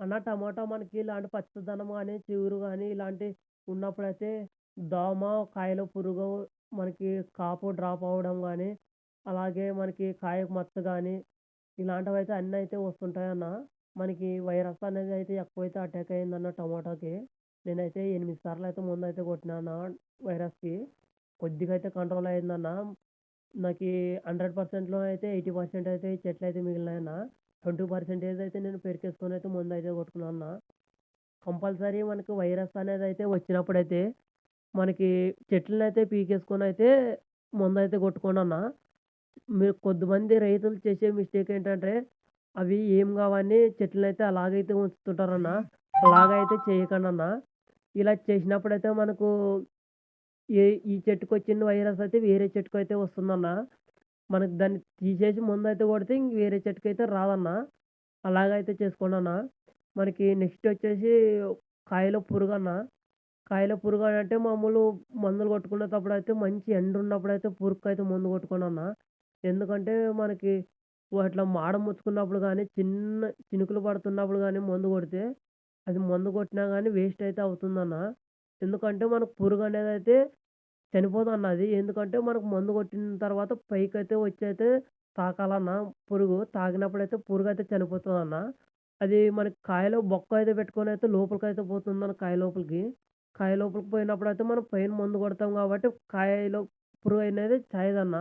అన్న టమాటా మనకి ఇలాంటి పచ్చదనం కానీ చిగురు కానీ ఇలాంటి ఉన్నప్పుడైతే దోమ, కాయలో పురుగు మనకి కాపు డ్రాప్ అవ్వడం కానీ అలాగే మనకి కాయకు మచ్చ అన్నీ అయితే వస్తుంటాయి అన్న మనకి వైరస్ అనేది అయితే ఎక్కువైతే అటాక్ అయిందన్న టమాటాకి. నేనైతే 8 సార్లయితే మందయితే కొట్టినాన వైరస్‌కి. కొద్దిగా అయితే కంట్రోల్ అయిందన్న. నాకు హండ్రెడ్ పర్సెంట్లో అయితే 80% అయితే చెట్లు అయితే మిగిలినాయన్న. 20% అయితే నేను పెరికేసుకుని అయితే ముందు అయితే కొట్టుకున్నాను అన్న కంపల్సరీ మనకి వైరస్ అనేది అయితే వచ్చినప్పుడైతే, మనకి చెట్లని అయితే పీకేసుకొని అయితే ముందు అయితే కొట్టుకోండి అన్న మీరు కొద్దిమంది రైతులు చేసే మిస్టేక్ ఏంటంటే, అవి ఏం కావని చెట్లనైతే అలాగైతే ఉంచుతుంటారన్న. అలాగైతే చేయకండన్న. ఇలా చేసినప్పుడైతే మనకు ఏ ఈ చెట్టుకు వచ్చిన వైరస్ అయితే వేరే చెట్టుకు అయితే వస్తుందన్న. మనకు దాన్ని తీసేసి మందయితే కొడితే ఇంక వేరే చెట్టుకైతే రాదన్న. అలాగైతే చేసుకోండన్న. మనకి నెక్స్ట్ వచ్చేసి కాయలో పురుగు కాయలో అంటే మామూలు మందులు కొట్టుకునేటప్పుడు అయితే మంచి ఎండ ఉన్నప్పుడు అయితే పురుగుకు అయితే మందు కొట్టుకోండి అన్న ఎందుకంటే మనకి అట్లా మాడ ముచ్చుకున్నప్పుడు కానీ చిన్న చినుకులు పడుతున్నప్పుడు కానీ మందు కొడితే, అది మందు కొట్టినా కానీ వేస్ట్ అయితే అవుతుందన్న. ఎందుకంటే మనకు పురుగు అనేది అయితే అది. ఎందుకంటే మనకు మందు కొట్టిన తర్వాత పైకైతే వచ్చైతే తాకాలన్న పురుగు. తాకినప్పుడైతే పురుగయితే చనిపోతుందన్న అది మనకి కాయలో బొక్క అయితే పెట్టుకొని అయితే లోపలికి అయితే పోతుందన్న కాయ లోపలికి. కాయ లోపలికి పోయినప్పుడు అయితే మనం పైన మందు కొడతాం కాబట్టి కాయలో పురుగు అనేది చాయదన్న.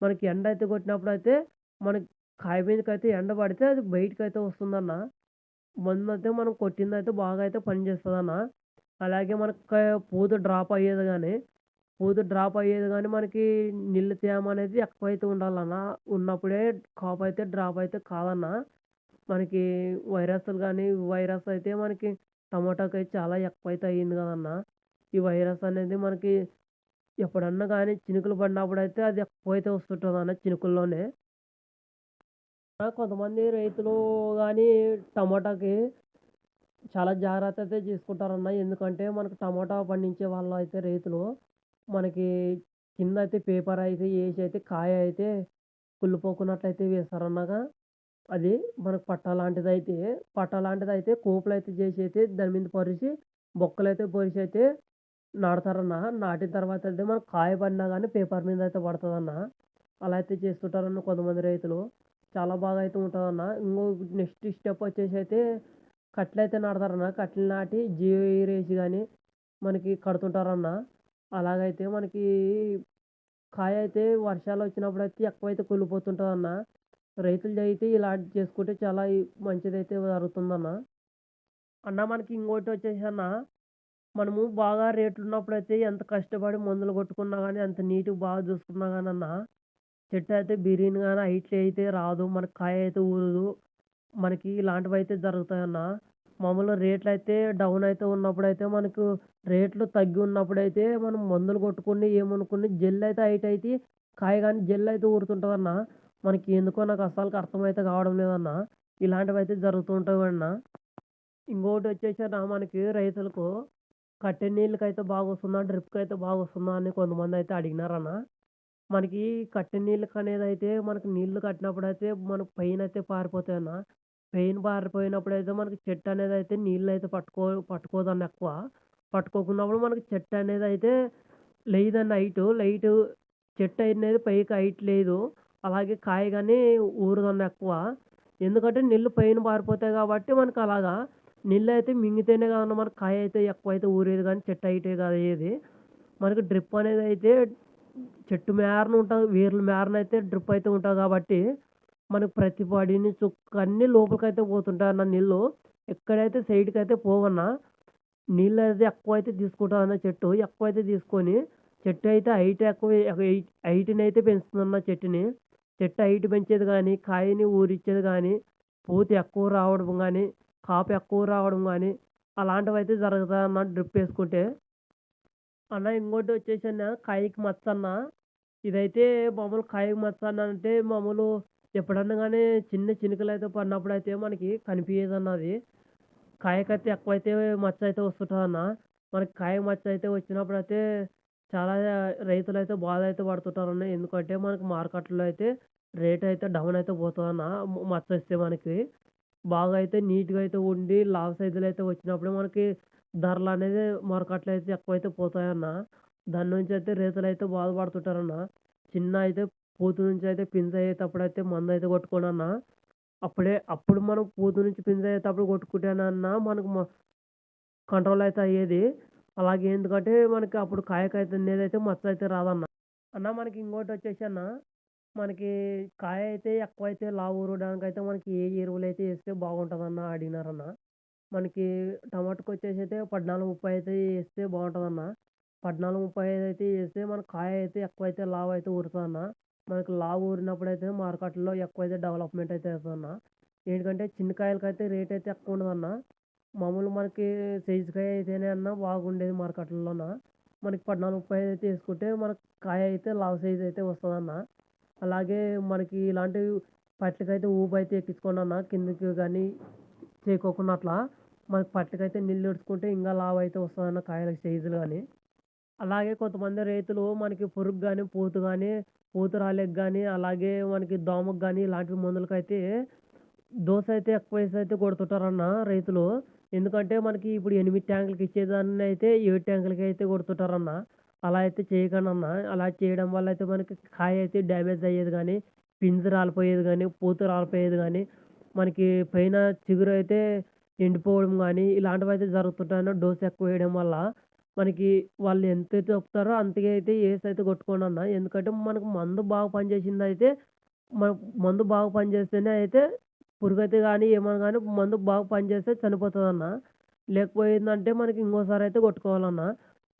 మనకి ఎండ అయితే కొట్టినప్పుడు అయితే మనకి కాయ మీదకైతే ఎండ పడితే అది బయటికైతే వస్తుందన్న. అయితే మనం కొట్టిందైతే బాగా అయితే పనిచేస్తుందన్న అలాగే మనకు పూత డ్రాప్ అయ్యేది కానీ పూత డ్రాప్ అయ్యేది కానీ మనకి నీళ్ళ తేమ అనేది ఎక్కువైతే ఉండాలన్న. ఉన్నప్పుడే కాపయితే డ్రాప్ అయితే కాదన్న. మనకి వైరస్‌లు కానీ వైరస్ అయితే మనకి టమాటాకైతే చాలా ఎక్కువైతే అయింది కదన్న. ఈ వైరస్ అనేది మనకి ఎప్పుడన్నా కానీ చినుకులు పడినప్పుడైతే అది ఎక్కువైతే అన్న చినుకుల్లోనే. కొంతమంది రైతులు కానీ టమాటాకి చాలా జాగ్రత్త అయితే తీసుకుంటారన్న. ఎందుకంటే మనకు టమాటా పండించే వాళ్ళైతే రైతులు మనకి కింద అయితే పేపర్ అయితే వేసి అయితే కాయ అయితే కుళ్ళిపోకున్నట్లయితే వేస్తారన్నగా. అది మనకు పట్ట లాంటిదైతే, పట్ట లాంటిదైతే అయితే చేసి అయితే దాని మీద పరిచి, బొక్కలైతే పరిచి అయితే నాటుతారన్న. నాటిన తర్వాత అయితే మనకు కాయ పడినా కానీ పేపర్ మీద అయితే పడుతుందన్న అలా అయితే చేస్తుంటారన్న కొంతమంది రైతులు. చాలా బాగా అయితే ఉంటుందన్న ఇంకో నెక్స్ట్ స్టెప్ వచ్చేసి అయితే కట్టెలయితే నాటుతారన్న. కట్టెలు నాటి జియో ఎయిరేసి కానీ మనకి కడుతుంటారన్న. అలాగైతే మనకి కాయ అయితే వర్షాలు వచ్చినప్పుడు అయితే ఎక్కువైతే రైతులది అయితే ఇలాంటివి చేసుకుంటే చాలా మంచిదైతే జరుగుతుందన్న. అన్న మనకి ఇంకోటి వచ్చేసి అన్న, మనము బాగా రేట్లు ఉన్నప్పుడు అయితే ఎంత కష్టపడి మందులు కొట్టుకున్నా కానీ ఎంత నీట్‌గా బాగా చూసుకున్నా కానీ అన్న చెట్టు అయితే బిర్యానీ కానీ హైట్ అయితే రాదు. మనకి కాయ అయితే ఊరదు. మనకి ఇలాంటివి అయితే జరుగుతాయన్న. మామూలుగా రేట్లయితే డౌన్ అయితే ఉన్నప్పుడు అయితే మనకు రేట్లు తగ్గి ఉన్నప్పుడైతే మనం మందులు కొట్టుకుని ఏమనుకుని జెల్ అయితే హైట్ అయితే కాయ కానీ జెల్ అయితే ఊరుతుంటుంది అన్న మనకి ఎందుకో నాకు అస్సలకి అర్థమైతే కావడం లేదన్న. అయితే జరుగుతూ అన్న ఇంకోటొచ్చేసి అన్న మనకి రైతులకు కట్టె నీళ్ళకైతే బాగొస్తుందా? డ్రిప్‌కైతే బాగొస్తుందా? అని కొంతమంది అయితే అడిగినారన్న. మనకి కట్టె నీళ్ళకనేదైతే మనకి నీళ్ళు అయితే మనకు పైన అయితే పారిపోతాయన్న పెయిన్ బారిపోయినప్పుడు అయితే మనకి చెట్టు అనేది అయితే నీళ్ళు అయితే పట్టుకో పట్టుకోదన్న ఎక్కువ. పట్టుకోకున్నప్పుడు మనకి చెట్టు అనేది అయితే లేదన్న హైటు. లైట్ చెట్టు అనేది పైకి హైట్ లేదు. అలాగే కాయ కానీ ఊరదన్న ఎక్కువ. ఎందుకంటే నీళ్ళు పైన పారిపోతాయి కాబట్టి మనకు అలాగా. నీళ్ళు అయితే మింగితేనే కాదన్న మనకి కాయ అయితే ఎక్కువ అయితే ఊరేది కానీ చెట్టు హైటే కాదు ఏది మనకి డ్రిప్ అనేది అయితే చెట్టు మేరన ఉంటుంది వేర్ల అయితే డ్రిప్ అయితే ఉంటుంది కాబట్టి, మనకు ప్రతి పడిన చుక్క అన్నీ లోపలికైతే పోతుంటాయన్న నీళ్ళు ఎక్కడైతే సైడ్కి అయితే పోవన్నా నీళ్ళు అయితే ఎక్కువ అయితే తీసుకుంటా అన్న చెట్టు. ఎక్కువైతే తీసుకొని చెట్టు అయితే హైట్ ఎక్కువ హైట్ అయితే పెంచుతుందన్న చెట్టుని. చెట్టు హైట్ పెంచేది కానీ కాయని ఊరిచ్చేది కానీ పూత ఎక్కువ రావడం కానీ కాపు ఎక్కువ రావడం కానీ అలాంటివి అయితే అలాంటివైతే జరుగుతాయన్న డ్రిప్ వేసుకుంటే అన్న ఇంకోటి వచ్చేసి అన్న కాయకి మచ్చ అన్న. ఇదైతే మామూలు కాయకి మచ్చ అన్న అంటే మామూలు ఎప్పుడన్నా కానీ చిన్న చినుకలు అయితే పడినప్పుడు అయితే మనకి కనిపించేది అన్నది కాయకైతే ఎక్కువైతే మచ్చ అయితే వస్తుంటదన్న. మనకి కాయ మచ్చ అయితే వచ్చినప్పుడు అయితే చాలా రైతులైతే బాధ అయితే పడుతుంటారన్న. ఎందుకంటే మనకి మార్కెట్‌లో అయితే రేట్ అయితే డౌన్ అయితే పోతుందన్న మచ్చ వస్తే మనకి. బాగా అయితే నీట్‌గా అయితే ఉండి లావు సైజులు అయితే వచ్చినప్పుడు మనకి ధరలు అనేది మార్కెట్‌లో అయితే ఎక్కువైతే పోతాయన్న. దాని నుంచి అయితే రైతులైతే బాధపడుతుంటారన్న. చిన్న అయితే పూత నుంచి అయితే పింజ అయ్యేటప్పుడు అయితే మందు అయితే కొట్టుకోనన్న. అప్పుడే అప్పుడు మనం పూత నుంచి పింజ అయ్యేటప్పుడు కొట్టుకుంటేనన్నా మనకు మ కంట్రోల్ అయితే అయ్యేది. అలాగే ఎందుకంటే మనకి అప్పుడు కాయకైతే అయితే మచ్చ అయితే రాదన్న. అన్న మనకి ఇంకోటి వచ్చేసి అన్న, మనకి కాయ అయితే ఎక్కువైతే లావు అయితే మనకి ఏ ఎరువులు అయితే వేస్తే బాగుంటుందన్న అడిగినారన్న. మనకి టమాటాకొచ్చేసి అయితే 14, 30 అయితే వేస్తే బాగుంటుందన్న పద్నాలుగు ముప్పై ఐదు అయితే వేస్తే మన కాయ అయితే ఎక్కువైతే లావైతే ఊరుతుందన్న మనకి లావు ఊరినప్పుడైతే మార్కెట్‌లో ఎక్కువైతే డెవలప్‌మెంట్ అయితే అవుతదన్న. ఎందుకంటే చిన్న కాయలకైతే రేట్ అయితే ఎక్కువ ఉండదన్న మామూలు మనకి సైజు కాయ అయితేనే అన్న బాగుండేది మార్కెట్లలోన మనకి 14, 35 అయితే వేసుకుంటే మనకి కాయ అయితే లావు సైజ్ అయితే వస్తదన్న. అలాగే మనకి ఇలాంటివి పట్లకైతే ఊబైతే ఎక్కించుకోండన్న కిందకి కానీ చేయకోకుండా అట్లా. మనకి పట్లకైతే ఇంకా లావు అయితే వస్తుందన్న కాయల సైజులు కానీ అలాగే కొంతమంది రైతులు మనకి పురుగు కానీ పూత కానీ పూత రాలేకి కానీ అలాగే మనకి దోమకు కానీ ఇలాంటి అయితే డోస్ అయితే ఎక్కువ ఎక్కువేసి అయితే కొడుతుంటారన్న రైతులు. ఎందుకంటే మనకి ఇప్పుడు ఎనిమిది ట్యాంకులకి ఇచ్చేదాన్ని అయితే ఏడు ట్యాంకులకి అయితే కొడుతుంటారన్న. అలా అయితే చేయకండన్న. అలా చేయడం వల్ల అయితే మనకి కాయ అయితే డ్యామేజ్ అయ్యేది కానీ పింజు రాలిపోయేది కానీ పూత రాలిపోయేది కానీ మనకి పైన చిగురు అయితే ఎండిపోవడం ఇలాంటివి అయితే జరుగుతుంటాయన్న డోస్ ఎక్కువ వేయడం వల్ల. మనకి వాళ్ళు ఎంతైతే చెప్తారో అంతకే అయితే ఏసైతే కొట్టుకోండన్న. ఎందుకంటే మనకు మందు బాగా పనిచేసింది అయితే మన మందు బాగా పనిచేస్తేనే అయితే పురుగైతే కానీ ఏమైనా కానీ మందు బాగా పనిచేస్తే చనిపోతుందన్న లేకపోయిందంటే మనకి ఇంకోసారి అయితే కొట్టుకోవాలన్న.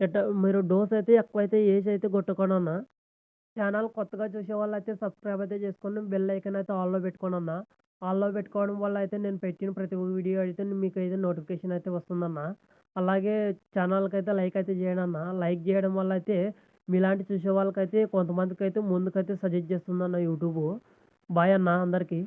ఎట్ట మీరు డోస్ అయితే ఎక్కువైతే ఏసీ అయితే కొట్టకండన్న. ఛానల్ కొత్తగా చూసే వాళ్ళయితే సబ్స్క్రైబ్ అయితే చేసుకోండి. బెల్ ఐకన్ అయితే ఆల్‌లో పెట్టుకోండన్న. ఆల్‌లో పెట్టుకోవడం వల్ల అయితే నేను పెట్టిన ప్రతి వీడియో అయితే మీకు అయితే నోటిఫికేషన్ అయితే వస్తుందన్న. అలాగే ఛానల్కి అయితే లైక్ అయితే చేయండన్న. లైక్ చేయడం వల్ల అయితే మీలాంటి చూసే వాళ్ళకైతే కొంతమందికైతే ముందుకైతే సజెస్ట్ చేస్తుందన్న యూట్యూబు. బాయ్ అన్న అందరికీ.